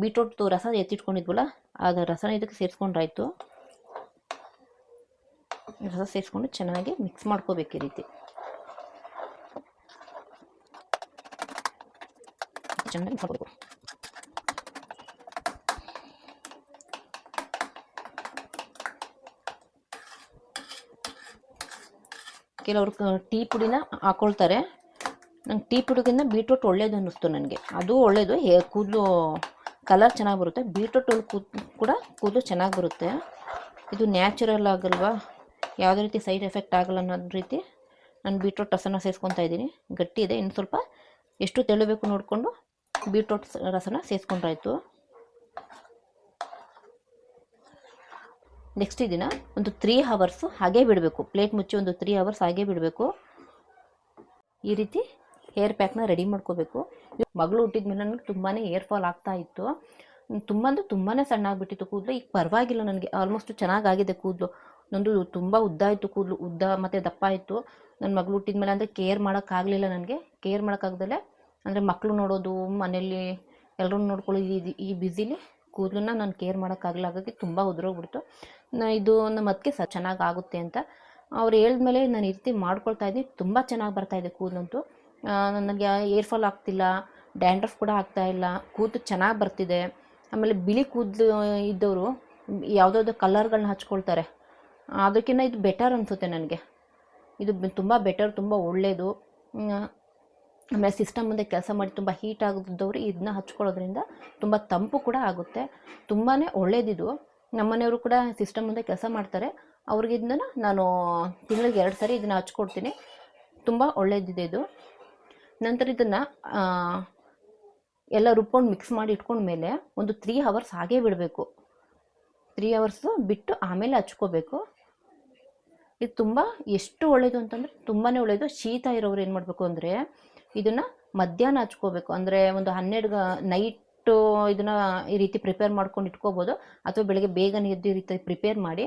ಬೀಟ್ರೋಟ್ದು ರಸ ಎತ್ತಿಟ್ಕೊಂಡಿದ್ವಲ್ಲ ಅದು ರಸನ ಇದಕ್ಕೆ ಸೇರಿಸ್ಕೊಂಡ್ರಾಯ್ತು. ರಸ ಸೇರಿಸ್ಕೊಂಡು ಚೆನ್ನಾಗಿ ಮಿಕ್ಸ್ ಮಾಡ್ಕೋಬೇಕು ಈ ರೀತಿ. ಚೆನ್ನಾಗಿ ಮಾಡ್ಕೋಬೇಕು. ಕೆಲವರು ಟೀ ಪುಡಿನ ಹಾಕ್ಕೊಳ್ತಾರೆ ನಂಗೆ ಟೀ ಪುಡಿಗಿಂತ ಬೀಟ್ರೂಟ್ ಒಳ್ಳೇದು ಅನ್ನಿಸ್ತು ನನಗೆ. ಅದು ಒಳ್ಳೇದು. ಹೇ, ಕೂದಲು ಕಲರ್ ಚೆನ್ನಾಗಿ ಬರುತ್ತೆ. ಬೀಟ್ರೂಟ್ ಕೂದ್, ಕೂಡ ಕೂದಲು ಚೆನ್ನಾಗಿ ಬರುತ್ತೆ. ಇದು ನ್ಯಾಚುರಲ್ ಆಗಲ್ವಾ? ಯಾವುದೇ ರೀತಿ ಸೈಡ್ ಎಫೆಕ್ಟ್ ಆಗಲ್ಲ ಅನ್ನೋ ರೀತಿ ನಾನು ಬೀಟ್ರೂಟ್ ರಸನ ಸೇರಿಸ್ಕೊತಾ ಇದ್ದೀನಿ. ಗಟ್ಟಿ ಇದೆ. ಇನ್ನು ಸ್ವಲ್ಪ ಎಷ್ಟು ತೆಳಬೇಕು ನೋಡಿಕೊಂಡು ಬೀಟ್ರೂಟ್ ರಸನ ಸೇರಿಸ್ಕೊಂಡ್ರಾಯ್ತು ನೆಕ್ಸ್ಟ್ ದಿನ ಒಂದು ತ್ರೀ ಹವರ್ಸು ಹಾಗೇ ಬಿಡಬೇಕು. ಪ್ಲೇಟ್ ಮುಚ್ಚಿ ಒಂದು ತ್ರೀ ಹವರ್ಸ್ ಹಾಗೇ ಬಿಡಬೇಕು. ಈ ರೀತಿ ಹೇರ್ ಪ್ಯಾಕ್ನ ರೆಡಿ ಮಾಡ್ಕೋಬೇಕು. ಮಗಳು ಹುಟ್ಟಿದ ಮೇಲೆ ನನಗೆ ತುಂಬಾ ಏರ್ ಫಾಲ್ ಆಗ್ತಾ ಇತ್ತು. ತುಂಬ ಅಂದರೆ ತುಂಬಾ ಸಣ್ಣ ಆಗಿಬಿಟ್ಟಿತ್ತು ಕೂದಲು. ಈಗ ಪರವಾಗಿಲ್ಲ ನನಗೆ ಆಲ್ಮೋಸ್ಟ್ ಚೆನ್ನಾಗಾಗಿದೆ ಕೂದಲು. ನಂದು ತುಂಬ ಉದ್ದ ಆಯಿತು ಕೂದಲು, ಉದ್ದ ಮತ್ತು ದಪ್ಪ ಆಯಿತು. ನನ್ನ ಮಗಳು ಹುಟ್ಟಿದ ಮೇಲೆ ಅಂದರೆ ಕೇರ್ ಮಾಡೋಕ್ಕಾಗಲಿಲ್ಲ ನನಗೆ. ಕೇರ್ ಮಾಡೋಕ್ಕಾಗ್ದಲೆ ಅಂದರೆ ಮಕ್ಕಳು ನೋಡೋದು ಮನೇಲಿ ಎಲ್ಲರೂ ನೋಡ್ಕೊಳ್ಳೋದು ಈ ಈ ಬ್ಯುಸಿಲಿ ಕೂದಲನ್ನ ನಾನು ಕೇರ್ ಮಾಡೋಕ್ಕಾಗಲ್ಲ ಹಾಗಾಗಿ ತುಂಬ ಉದುರೋಗ್ಬಿಡ್ತು. ನಾ ಇದು ನಮ್ಮ ಅದಕ್ಕೆ ಸ, ಚೆನ್ನಾಗಿ ಆಗುತ್ತೆ ಅಂತ. ಅವ್ರು ಹೇಳಿದ್ಮೇಲೆ ನಾನು ಈ ರೀತಿ ಮಾಡ್ಕೊಳ್ತಾ ಇದ್ದೀನಿ. ತುಂಬ ಚೆನ್ನಾಗಿ ಬರ್ತಾಯಿದೆ ಇದೆ ಕೂದಲಂತೂ. ನನಗೆ ಏರ್ ಫಾಲ್ ಆಗ್ತಿಲ್ಲ ಡ್ಯಾಂಡ್ರಫ್ ಕೂಡ ಆಗ್ತಾ ಇಲ್ಲ ಕೂದಲು ಚೆನ್ನಾಗಿ ಬರ್ತಿದೆ. ಆಮೇಲೆ ಬಿಳಿ ಕೂದಲು ಇದ್ದವರು ಯಾವುದಾದ್ರು ಕಲರ್ಗಳನ್ನ ಹಚ್ಕೊಳ್ತಾರೆ. ಅದಕ್ಕಿಂತ ಇದು ಬೆಟರ್ ಅನಿಸುತ್ತೆ ನನಗೆ. ಇದು ತುಂಬ ಬೆಟರ್ ತುಂಬ ಒಳ್ಳೆಯದು ಆಮೇಲೆ ಸಿಸ್ಟಮ್ ಮುಂದೆ ಕೆಲಸ ಮಾಡಿ ತುಂಬ ಹೀಟ್ ಆಗಿದ್ದವರು ಇದನ್ನ ಹಚ್ಕೊಳ್ಳೋದ್ರಿಂದ ತುಂಬ ತಂಪು ಕೂಡ ಆಗುತ್ತೆ. ತುಂಬಾ ಒಳ್ಳೇದಿದು. ನಮ್ಮನೆಯವರು ಕೂಡ ಸಿಸ್ಟಮ್ ಮುಂದೆ ಕೆಲಸ ಮಾಡ್ತಾರೆ. ಅವ್ರಿಗೆ ಇದನ್ನ ನಾನು ತಿಂಗಳಿಗೆ ಎರಡು ಸಾರಿ ಇದನ್ನು ಹಚ್ಕೊಡ್ತೀನಿ. ತುಂಬ ಒಳ್ಳೇದಿದೆ ಇದು. ನಂತರ ಇದನ್ನು ಎಲ್ಲ ರುಬ್ಕೊಂಡು ಮಿಕ್ಸ್ ಮಾಡಿ ಇಟ್ಕೊಂಡ್ಮೇಲೆ ಒಂದು ತ್ರೀ ಅವರ್ಸ್ ಹಾಗೇ ಬಿಡಬೇಕು. ತ್ರೀ ಅವರ್ಸು ಬಿಟ್ಟು ಆಮೇಲೆ ಹಚ್ಕೋಬೇಕು. ಇದು ತುಂಬ ಎಷ್ಟು ಒಳ್ಳೆಯದು ಅಂತಂದರೆ ತುಂಬಾ ಒಳ್ಳೆಯದು ಶೀತ ಇರೋರು ಏನು ಮಾಡಬೇಕು ಅಂದರೆ ಇದನ್ನು ಮಧ್ಯಾಹ್ನ ಹಚ್ಕೋಬೇಕು. ಅಂದರೆ ಒಂದು ಹನ್ನೆರಡು ನೈಟು ಇದನ್ನು ಈ ರೀತಿ ಪ್ರಿಪೇರ್ ಮಾಡ್ಕೊಂಡು ಇಟ್ಕೋಬೋದು. ಅಥವಾ ಬೆಳಗ್ಗೆ ಬೇಗನೆ ಎದ್ದು ಈ ರೀತಿ ಪ್ರಿಪೇರ್ ಮಾಡಿ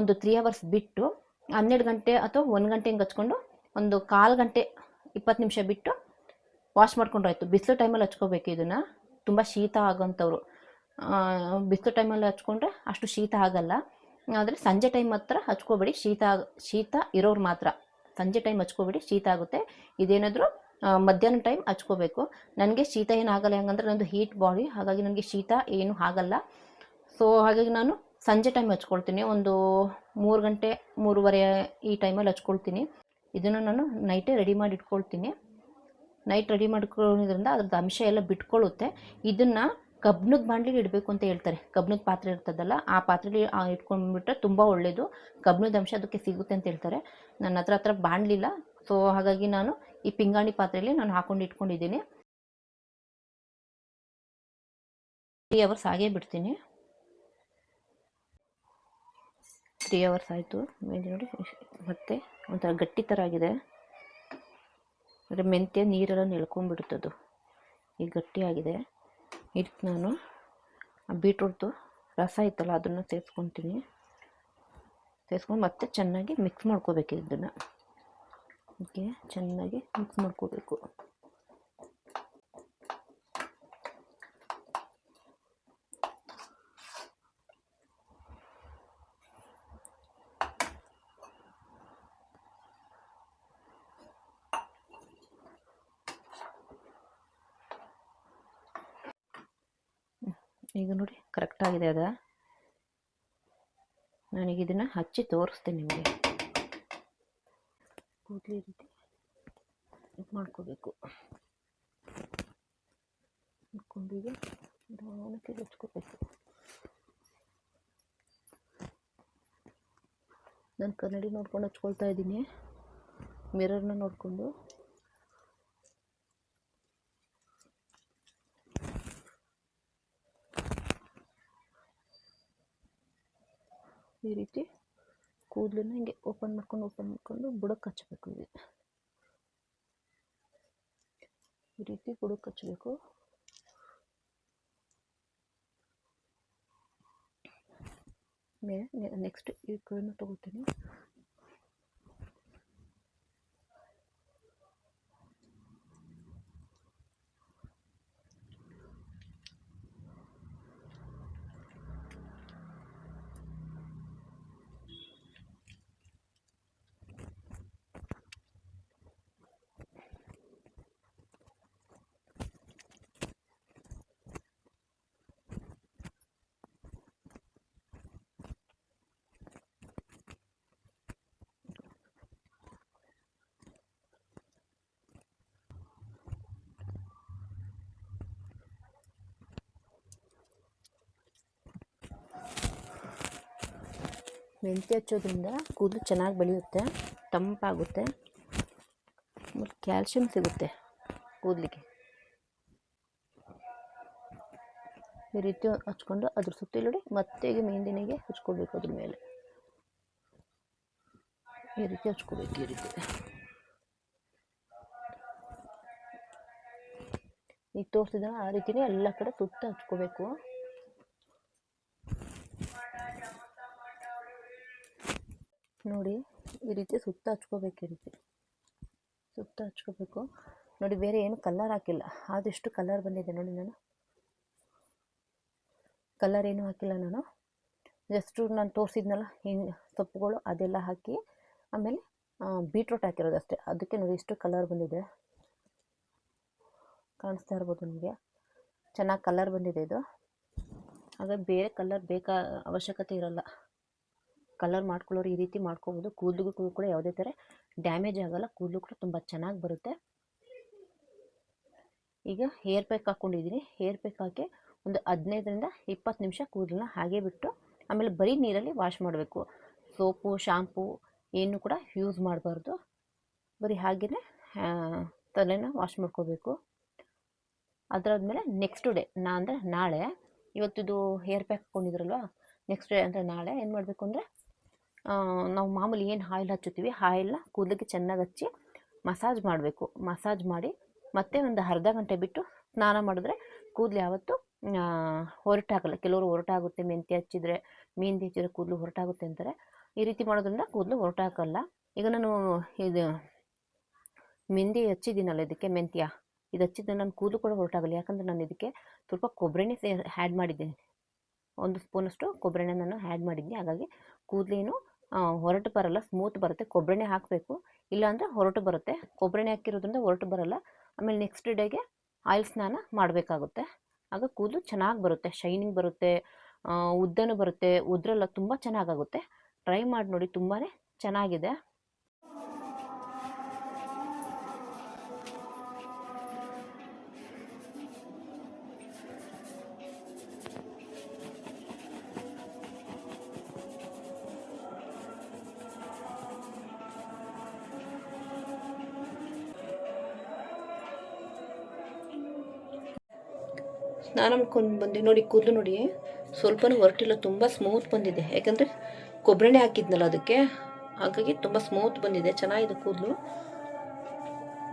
ಒಂದು ತ್ರೀ ಅವರ್ಸ್ ಬಿಟ್ಟು ಹನ್ನೆರಡು ಗಂಟೆ ಅಥವಾ ಒಂದು ಗಂಟೆ ಹಿಂಗೆ ಹಚ್ಕೊಂಡು ಒಂದು ಕಾಲು ಗಂಟೆ ಇಪ್ಪತ್ತು ನಿಮಿಷ ಬಿಟ್ಟು ವಾಶ್ ಮಾಡ್ಕೊಂಡ್ರೆ ಆಯಿತು ಬಿಸಿಲು ಟೈಮಲ್ಲಿ ಹಚ್ಕೋಬೇಕು ಇದನ್ನು. ತುಂಬ ಶೀತ ಆಗೋಂಥವ್ರು. ಬಿಸಿಲು ಟೈಮಲ್ಲಿ ಹಚ್ಕೊಂಡ್ರೆ ಅಷ್ಟು ಶೀತ ಆಗಲ್ಲ. ಆದರೆ ಸಂಜೆ ಟೈಮ್ ಹತ್ರ ಹಚ್ಕೋಬೇಡಿ. ಶೀತ ಶೀತ ಇರೋರು ಮಾತ್ರ. ಸಂಜೆ ಟೈಮ್ ಹಚ್ಕೋಬೇಡಿ. ಶೀತ ಆಗುತ್ತೆ. ಇದೇನಾದರೂ ಮಧ್ಯಾಹ್ನ ಟೈಮ್ ಹಚ್ಕೋಬೇಕು. ನನಗೆ ಶೀತ ಏನು ಆಗಲ್ಲ ಹೆಂಗಂದ್ರೆ ನಂದು ಹೀಟ್ ಬಾಡಿ ಹಾಗಾಗಿ ನನಗೆ ಶೀತ ಏನು ಆಗಲ್ಲ. ಸೊ ಹಾಗಾಗಿ ನಾನು ಸಂಜೆ ಟೈಮ್ ಹಚ್ಕೊಳ್ತೀನಿ. ಒಂದು ಮೂರು ಗಂಟೆ, ಮೂರುವರೆ ಈ ಟೈಮಲ್ಲಿ ಹಚ್ಕೊಳ್ತೀನಿ. ಇದನ್ನು ನಾನು ನೈಟೇ ರೆಡಿ ಮಾಡಿ ಇಟ್ಕೊಳ್ತೀನಿ ನೈಟ್ ರೆಡಿ ಮಾಡ್ಕೊಳ್ಳೋದ್ರಿಂದ ಅದ್ರದ್ದು ಅಂಶ ಎಲ್ಲ ಬಿಟ್ಕೊಳ್ಳುತ್ತೆ ಇದನ್ನು ಕಬ್ಬಿಣದ ಬಾಂಡ್ಲಿಗೆ ಇಡಬೇಕು ಅಂತ ಹೇಳ್ತಾರೆ. ಕಬ್ಬಿಣದ ಪಾತ್ರೆ ಇರ್ತದಲ್ಲ, ಆ ಪಾತ್ರೆಲಿ ಇಟ್ಕೊಂಡ್ಬಿಟ್ರೆ ತುಂಬ ಒಳ್ಳೆಯದು ಕಬ್ಬಿಣದ ಅಂಶ ಅದಕ್ಕೆ ಸಿಗುತ್ತೆ ಅಂತ ಹೇಳ್ತಾರೆ. ನನ್ನ ಹತ್ರ ಹತ್ರ ಬಾಣಲಿಲ್ಲ. ಸೊ ಹಾಗಾಗಿ ನಾನು ಈ ಪಿಂಗಾಣಿ ಪಾತ್ರೆಯಲ್ಲಿ ನಾನು ಹಾಕೊಂಡು ಇಟ್ಕೊಂಡಿದ್ದೀನಿ. ತ್ರೀ ಅವರ್ಸ್ ಹಾಗೇ ಬಿಡ್ತೀನಿ. ತ್ರೀ ಅವರ್ಸ್ ಆಯಿತು. ಮೇಲೆ ನೋಡಿ ಮತ್ತೆ ಒಂಥರ ಗಟ್ಟಿ ಥರ ಆಗಿದೆ. ಅಂದರೆ ಮೆಂತ್ಯ ನೀರೆಲ್ಲ ನೆಲ್ಕೊಂಡ್ಬಿಡುತ್ತದು ಈಗ ಗಟ್ಟಿಯಾಗಿದೆ ಇದಕ್ಕೆ ನಾನು ಬೀಟ್ರೂಟ್ದು ರಸ ಇತ್ತಲ್ಲ, ಅದನ್ನು ಸೇರಿಸ್ಕೊತೀನಿ. ಸೇರಿಸ್ಕೊಂಡು ಮತ್ತೆ ಚೆನ್ನಾಗಿ ಮಿಕ್ಸ್ ಮಾಡ್ಕೋಬೇಕು ಇದನ್ನು. ಓಕೆ, ಚೆನ್ನಾಗಿ ಮಿಕ್ಸ್ ಮಾಡ್ಕೋಬೇಕು. ಈಗ ನೋಡಿ ಕರೆಕ್ಟಾಗಿದೆ ಅದ. ನಾನೀಗ ಇದನ್ನು ಹಚ್ಚಿ ತೋರಿಸ್ತೀನಿ ನಿಮಗೆ. ಕೂದಲಿ ರೀತಿ ಇದು ಮಾಡ್ಕೋಬೇಕು. ಕೊಂಬಿಗೆ ನಿಧಾನಕ್ಕೆ ಹಚ್ಕೋಬೇಕು. ನಾನು ಕನ್ನಡಿ ನೋಡ್ಕೊಂಡು ಹಚ್ಕೊಳ್ತಾ ಇದ್ದೀನಿ. ಮಿರರ್ನ ನೋಡಿಕೊಂಡು. ಈ ರೀತಿ ಕೂದಲನ್ನ ಹಿಂಗೆ ಓಪನ್ ಮಾಡ್ಕೊಂಡು ಓಪನ್ ಮಾಡ್ಕೊಂಡು ಬುಡಕ್ಕೆ ಹಚ್ಚಬೇಕು ಇದು ಈ ರೀತಿ ಬುಡಕ್ಕೆ ಹಚ್ಚಬೇಕು ಮೇಲೆ ನೆಕ್ಸ್ಟ್ ಈ ಕಡೆನೂ ತಗೋತೀನಿ. ಮೆಂತ್ಯ ಹಚ್ಚೋದ್ರಿಂದ ಕೂದಲು ಚೆನ್ನಾಗಿ ಬೆಳೆಯುತ್ತೆ, ತಂಪಾಗುತ್ತೆ ಮತ್ತು ಕ್ಯಾಲ್ಶಿಯಂ ಸಿಗುತ್ತೆ ಕೂದಲಿಗೆ. ಈ ರೀತಿ ಹಚ್ಕೊಂಡು ಅದ್ರ ಸುತ್ತಲೂ ಮತ್ತೆ ಈಗ ಮೆಹಂದಿನಿಗೆ ಹಚ್ಕೊಳ್ಬೇಕು ಅದ್ರ ಮೇಲೆ. ಈ ರೀತಿ ಹಚ್ಕೋಬೇಕು ಈ ರೀತಿ. ಈಗ ತೋರಿಸಿದ ಆ ರೀತಿನೇ ಎಲ್ಲ ಕಡೆ ಸುತ್ತ ಹಚ್ಕೋಬೇಕು. ನೋಡಿ ಈ ರೀತಿ ಸುತ್ತ ಹಚ್ಕೋಬೇಕು ಈ ರೀತಿ. ಸುತ್ತ ಹಚ್ಕೋಬೇಕು. ನೋಡಿ ಬೇರೆ ಏನು ಕಲರ್ ಹಾಕಿಲ್ಲ. ಆದಷ್ಟು ಕಲರ್ ಬಂದಿದೆ ನೋಡಿ ನಾನು. ಕಲರ್ ಏನು ಹಾಕಿಲ್ಲ ನಾನು. ಜಸ್ಟು ನಾನು ತೋರಿಸಿದ್ನಲ್ಲ ಹಿಂಗೆ ಸೊಪ್ಪುಗಳು ಅದೆಲ್ಲ ಹಾಕಿ ಆಮೇಲೆ ಬೀಟ್ರೂಟ್ ಹಾಕಿರೋದು ಅಷ್ಟೇ. ಅದಕ್ಕೆ ನೋಡಿ ಇಷ್ಟು ಕಲರ್ ಬಂದಿದೆ. ಕಾಣಿಸ್ತಾ ಇರ್ಬೋದು ನಿಮಗೆ. ಚೆನ್ನಾಗಿ ಕಲರ್ ಬಂದಿದೆ ಇದು. ಹಾಗೆ ಬೇರೆ ಕಲರ್ ಬೇಕಾ, ಅವಶ್ಯಕತೆ ಇರಲ್ಲ. ಕಲರ್ ಮಾಡ್ಕೊಳ್ಳೋರು ಈ ರೀತಿ ಮಾಡ್ಕೋಬೋದು. ಕೂದಲಿಗೂ ಕೂಡ ಯಾವುದೇ ಥರ ಡ್ಯಾಮೇಜ್ ಆಗಲ್ಲ. ಕೂದಲು ಕೂಡ ತುಂಬ ಚೆನ್ನಾಗಿ ಬರುತ್ತೆ. ಈಗ ಹೇರ್ ಪ್ಯಾಕ್ ಹಾಕ್ಕೊಂಡಿದ್ದೀನಿ. ಹೇರ್ ಪ್ಯಾಕ್ ಹಾಕಿ ಒಂದು ಹದಿನೈದರಿಂದ ಇಪ್ಪತ್ತು ನಿಮಿಷ ಕೂದಲನ್ನ ಹಾಗೆ ಬಿಟ್ಟು ಆಮೇಲೆ ಬರೀ ನೀರಲ್ಲಿ ವಾಶ್ ಮಾಡಬೇಕು. ಸೋಪು, ಶಾಂಪು ಏನು ಕೂಡ ಯೂಸ್ ಮಾಡಬಾರ್ದು. ಬರೀ ಹಾಗೆಯೇ ತಲೆನ ವಾಶ್ ಮಾಡ್ಕೋಬೇಕು. ಅದರಾದ್ಮೇಲೆ ನೆಕ್ಸ್ಟ್ ಡೇ ನಾ ಅಂದರೆ ನಾಳೆ, ಇವತ್ತಿದು ಹೇರ್ ಪ್ಯಾಕ್ ಹಾಕ್ಕೊಂಡಿದ್ರಲ್ವ ನೆಕ್ಸ್ಟ್ ಡೇ ಅಂದರೆ ನಾಳೆ ಏನು ಮಾಡಬೇಕು ಅಂದರೆ ನಾವು ಮಾಮೂಲಿ ಏನು ಆಯಿಲ್ ಹಚ್ಚುತ್ತೀವಿ? ಆಯಿಲ್ನ ಕೂದಲಿಗೆ ಚೆನ್ನಾಗಿ ಹಚ್ಚಿ ಮಸಾಜ್ ಮಾಡಬೇಕು. ಮಸಾಜ್ ಮಾಡಿ ಮತ್ತೆ ಒಂದು ಅರ್ಧ ಗಂಟೆ ಬಿಟ್ಟು ಸ್ನಾನ ಮಾಡಿದ್ರೆ ಕೂದಲು ಯಾವತ್ತು ಹೊರಟಾಗಲ್ಲ. ಕೆಲವರು ಹೊರಟಾಗುತ್ತೆ, ಮೆಂತ್ಯ ಹಚ್ಚಿದ್ರೆ, ಮೆಹಂದಿ ಹಚ್ಚಿದ್ರೆ ಕೂದಲು ಹೊರಟಾಗುತ್ತೆ ಅಂತಾರೆ. ಈ ರೀತಿ ಮಾಡೋದ್ರಿಂದ ಕೂದಲು ಹೊರಟಾಗಲ್ಲ. ಈಗ ನಾನು ಇದು ಮೆಹಂದಿ ಹಚ್ಚಿದ್ದೀನಲ್ಲ ಇದಕ್ಕೆ, ಮೆಂತ್ಯ. ಇದು ಹಚ್ಚಿದ್ರೆ ನಾನು ಕೂದಲು ಕೂಡ ಹೊರಟಾಗಲ್ಲ. ಯಾಕಂದರೆ ನಾನು ಇದಕ್ಕೆ ಸ್ವಲ್ಪ ಕೊಬ್ಬರಿನೇ ಆ್ಯಡ್ ಮಾಡಿದ್ದೀನಿ. ಒಂದು ಸ್ಪೂನಷ್ಟು ಕೊಬ್ಬರಿನ ನಾನು ಆ್ಯಡ್ ಮಾಡಿದ್ದೀನಿ. ಹಾಗಾಗಿ ಕೂದಲೇನು ಹೊರಟು ಬರಲ್ಲ. ಸ್ಮೂತ್ ಬರುತ್ತೆ. ಕೊಬ್ಬರಿನೇ ಹಾಕಬೇಕು. ಇಲ್ಲಾಂದರೆ ಹೊರಟು ಬರುತ್ತೆ. ಕೊಬ್ಬರಿನೇ ಹಾಕಿರೋದ್ರಿಂದ ಹೊರಟು ಬರಲ್ಲ. ಆಮೇಲೆ ನೆಕ್ಸ್ಟ್ ಡೇಗೆ ಆಯಿಲ್ ಸ್ನಾನ ಮಾಡಬೇಕಾಗುತ್ತೆ. ಆಗ ಕೂದಲು ಚೆನ್ನಾಗಿ ಬರುತ್ತೆ. ಶೈನಿಂಗ್ ಬರುತ್ತೆ. ಉದ್ದನೂ ಬರುತ್ತೆ. ಉದ್ರಲ್ಲ ತುಂಬ ಚೆನ್ನಾಗಾಗುತ್ತೆ. ಟ್ರೈ ಮಾಡಿ ನೋಡಿ ತುಂಬಾ ಚೆನ್ನಾಗಿದೆ. ಸ್ನಾನ ಮಾಡ್ಕೊಂಡು ಬಂದೆ ನೋಡಿ, ಕೂದಲು ನೋಡಿ. ಸ್ವಲ್ಪನೂ ಹೊರಟಿಲ್ಲ, ತುಂಬ ಸ್ಮೂತ್ ಬಂದಿದೆ. ಯಾಕಂದರೆ ಕೊಬ್ಬರಿನೇ ಹಾಕಿದ್ನಲ್ಲ ಅದಕ್ಕೆ, ಹಾಗಾಗಿ ತುಂಬ ಸ್ಮೂತ್ ಬಂದಿದೆ, ಚೆನ್ನಾಗಿದೆ ಕೂದಲು.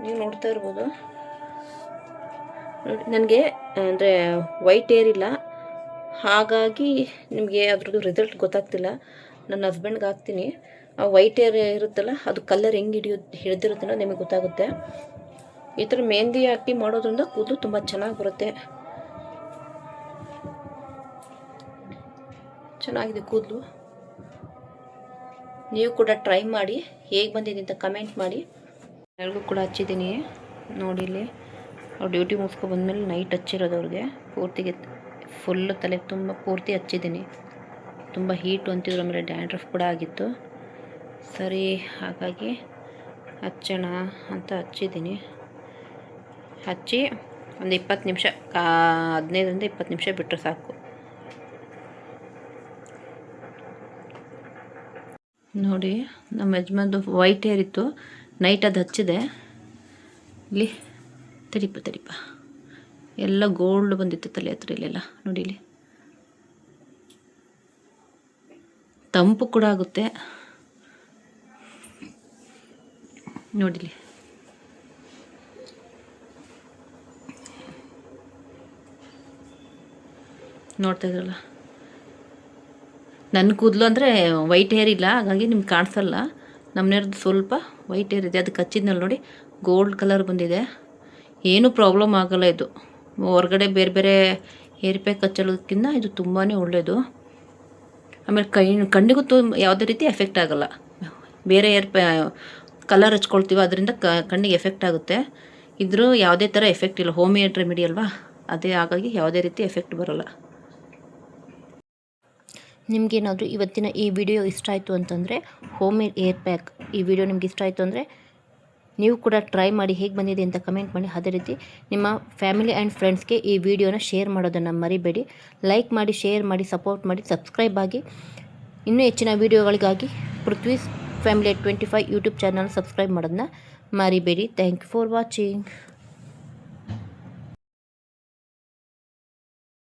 ನೀವು ನೋಡ್ತಾ ಇರ್ಬೋದು. ನೋಡಿ, ನನಗೆ, ಅಂದರೆ ವೈಟ್ ಏರ್ ಇಲ್ಲ. ಹಾಗಾಗಿ ನಿಮಗೆ ಅದ್ರದ್ದು ರಿಸಲ್ಟ್ ಗೊತ್ತಾಗ್ತಿಲ್ಲ. ನನ್ನ ಹಸ್ಬೆಂಡ್ಗೆ ಹಾಕ್ತೀನಿ. ಆ ವೈಟ್ ಏರ್ ಇರುತ್ತಲ್ಲ, ಅದು ಕಲರ್ ಹೆಂಗೆ ಹಿಡಿಯೋ ಹಿಡಿದಿರುತ್ತಲ್ಲ ನಿಮಗೆ ಗೊತ್ತಾಗುತ್ತೆ. ಈ ಥರ ಮೆಹಂದಿ ಹಾಕಿ ಮಾಡೋದ್ರಿಂದ ಕೂದಲು ತುಂಬ ಚೆನ್ನಾಗಿ ಬರುತ್ತೆ. ಚೆನ್ನಾಗಿದೆ ಕೂದಲು. ನೀವು ಕೂಡ ಟ್ರೈ ಮಾಡಿ, ಹೇಗೆ ಬಂದಿದೆ ಅಂತ ಕಮೆಂಟ್ ಮಾಡಿ. ಎಲ್ಲರಿಗೂ ಕೂಡ ಹಚ್ಚಿದ್ದೀನಿ. ನೋಡಿ ಇಲ್ಲಿ, ಅವ್ರು ಡ್ಯೂಟಿ ಮುಗಿಸ್ಕೊ ಬಂದಮೇಲೆ ನೈಟ್ ಹಚ್ಚಿರೋದು ಅವ್ರಿಗೆ. ಪೂರ್ತಿಗೆ ಫುಲ್ ತಲೆ ತುಂಬ, ಪೂರ್ತಿ ಹಚ್ಚಿದ್ದೀನಿ. ತುಂಬ ಹೀಟು ಅಂತಿದ್ರು, ಆಮೇಲೆ ಡ್ಯಾಂಡ್ರಫ್ ಕೂಡ ಆಗಿತ್ತು. ಸರಿ, ಹಾಗಾಗಿ ಹಚ್ಚೋಣ ಅಂತ ಹಚ್ಚಿದ್ದೀನಿ. ಹಚ್ಚಿ ಒಂದು ಇಪ್ಪತ್ತು ನಿಮಿಷ, ಕಾ, ಹದಿನೈದರಿಂದ ಇಪ್ಪತ್ತು ನಿಮಿಷ ಬಿಟ್ಟರೆ ಸಾಕು. ನೋಡಿ, ನಮ್ಮ ಯಜಮಾನ್ದು ವೈಟ್ ಹೇರ್ ಇತ್ತು. ನೈಟ್ ಅದು ಹಚ್ಚಿದೆ. ಇಲ್ಲಿ, ತಡಿಪ ತಡಿಪ. ಎಲ್ಲ ಗೋಲ್ಡ್ ಬಂದಿತ್ತು ತಲೆ ಹತ್ರ ಇಲ್ಲೆಲ್ಲ. ನೋಡಿ ಇಲ್ಲಿ. ತಂಪು ಕೂಡ ಆಗುತ್ತೆ. ನೋಡಿಲಿ ನೋಡ್ತಾ ಇದ್ರಲ್ಲ. ನನ್ನ ಕೂದಲು ಅಂದರೆ ವೈಟ್ ಹೇರ್ ಇಲ್ಲ, ಹಾಗಾಗಿ ನಿಮ್ಗೆ ಕಾಣಿಸಲ್ಲ. ನಮ್ಮನೇರ್ದು ಸ್ವಲ್ಪ ವೈಟ್ ಹೇರ್ ಇದೆ ಅದಕ್ಕೆ ಹಚ್ಚಿದ್ನಲ್ಲಿ ನೋಡಿ ಗೋಲ್ಡ್ ಕಲರ್ ಬಂದಿದೆ. ಏನೂ ಪ್ರಾಬ್ಲಮ್ ಆಗೋಲ್ಲ ಇದು. ಹೊರಗಡೆ ಬೇರೆ ಬೇರೆ ಹೇರ್ ಪ್ಯಾಕ್ ಹಚ್ಚೋದಕ್ಕಿಂತ ಇದು ತುಂಬಾ ಒಳ್ಳೆಯದು ಆಮೇಲೆ ಕೈ, ಕಣ್ಣಿಗೂ ತುಂಬ ಯಾವುದೇ ರೀತಿ ಎಫೆಕ್ಟ್ ಆಗೋಲ್ಲ. ಬೇರೆ ಹೇರ್ ಪ್ಯಾ ಕಲರ್ ಹಚ್ಕೊಳ್ತೀವೋ ಅದರಿಂದ ಕಣ್ಣಿಗೆ ಎಫೆಕ್ಟ್ ಆಗುತ್ತೆ. ಇದ್ರೂ ಯಾವುದೇ ಥರ ಎಫೆಕ್ಟ್ ಇಲ್ಲ. ಹೋಮ್ ಮೇಡ್ ರೆಮಿಡಿ ಅಲ್ವಾ? ಅದೇ ಹಾಗಾಗಿ ಯಾವುದೇ ರೀತಿ ಎಫೆಕ್ಟ್ ಬರೋಲ್ಲ. ನಿಮಗೇನಾದರೂ ಇವತ್ತಿನ ಈ ವಿಡಿಯೋ ಇಷ್ಟ ಆಯಿತು ಅಂತಂದರೆ ಹೋಮ್ ಮೇಡ್ ಏರ್ ಪ್ಯಾಕ್ ಈ ವಿಡಿಯೋ ನಿಮ್ಗೆ ಇಷ್ಟ ಆಯಿತು ಅಂದರೆ ನೀವು ಕೂಡ ಟ್ರೈ ಮಾಡಿ ಹೇಗೆ ಬಂದಿದೆ ಅಂತ ಕಮೆಂಟ್ ಮಾಡಿ. ಅದೇ ರೀತಿ ನಿಮ್ಮ ಫ್ಯಾಮಿಲಿ ಆ್ಯಂಡ್ ಫ್ರೆಂಡ್ಸ್ಗೆ ಈ ವಿಡಿಯೋನ ಶೇರ್ ಮಾಡೋದನ್ನು ಮರಿಬೇಡಿ. ಲೈಕ್ ಮಾಡಿ ಶೇರ್ ಮಾಡಿ ಸಪೋರ್ಟ್ ಮಾಡಿ ಸಬ್ಸ್ಕ್ರೈಬ್ ಆಗಿ. ಇನ್ನೂ ಹೆಚ್ಚಿನ ವೀಡಿಯೋಗಳಿಗಾಗಿ Prithvi's family twenty five YouTube channel subscribe ಮಾಡೋದನ್ನ ಮರಿಬೇಡಿ. Thank you for watching